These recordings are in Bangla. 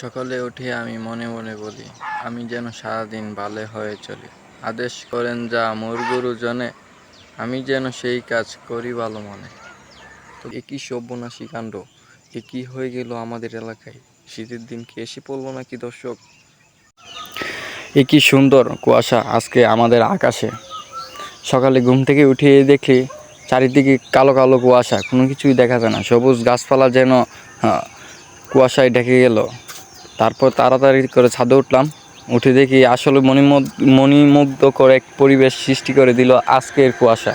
সকালে উঠে আমি মনে মনে বলি, আমি যেন সারাদিন ভালো হয়ে চলি। আদেশ করেন যা মোর গুরুজনে আমি যেন সেই কাজ করি ভালো মনে। তো একই সব্যনাশী কাণ্ড? একই হয়ে গেল আমাদের এলাকায়? শীতের দিন কি এসে পড়ল নাকি দর্শক? এ কি সুন্দর কুয়াশা আজকে আমাদের আকাশে। সকালে ঘুম থেকে উঠিয়ে দেখি চারিদিকে কালো কালো কুয়াশা, কোনো কিছুই দেখা যায় না। সবুজ গাছপালা যেন কুয়াশায় ঢেকে গেল। তারপর তাড়াতাড়ি করে ছাদে উঠলাম। উঠে দেখি আসলে মণিমুগ- মণিমুগ্ধ করে এক পরিবেশ সৃষ্টি করে দিল আজকের কুয়াশা।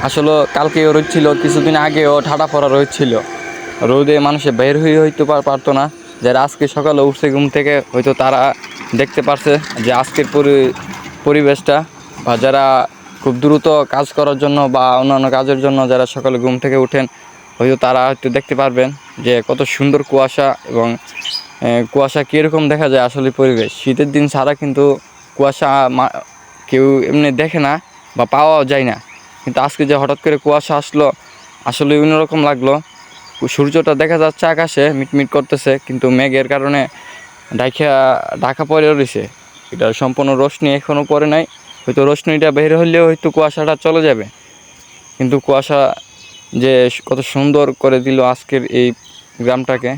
আসলে কালকেও রোদ ছিল, কিছুদিন আগেও ঠাটা পড়া রোদ ছিল। রোদে মানুষে বের হয়ে হইতে পারতো না যারা আজকে সকালে উঠছে ঘুম থেকে, হয়তো তারা দেখতে পারছে যে আজকের পরি- পরিবেশটা, বা যারা খুব দ্রুত কাজ করার জন্য বা অন্যান্য কাজের জন্য যারা সকালে ঘুম থেকে উঠেন, হয়তো তারা হয়তো দেখতে পারবেন যে কত সুন্দর কুয়াশা এবং কুয়াশা কীরকম দেখা যায় আসলে পরিবেশ? শীতের দিন ছাড়া কিন্তু কুয়াশা কেউ এমনি দেখে না বা পাওয়াও যায় না। কিন্তু আজকে যে হঠাৎ করে কুয়াশা আসলো, আসলে অন্যরকম লাগল। সূর্যটা দেখা যাচ্ছে আকাশে, মিটমিট করতেছে, কিন্তু মেঘের কারণে ঢাকা ঢাকা পড়ে রয়েছে। এটা সম্পূর্ণ রোশনি এখনও পরে নাই। হয়তো রোশনিটা বের হলেও হয়তো কুয়াশাটা চলে যাবে। কিন্তু কুয়াশা যে কত সুন্দর করে দিল আজকের এই গ্রামটাকে।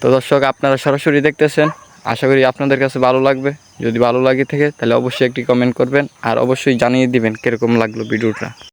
তো দর্শক, আপনারা সরাসরি দেখতেছেন। আশা করি আপনাদের কাছে ভালো লাগবে। যদি ভালো লাগে থাকে, তাহলে অবশ্যই একটি কমেন্ট করবেন আর অবশ্যই জানিয়ে দিবেন কীরকম লাগল ভিডিওটা।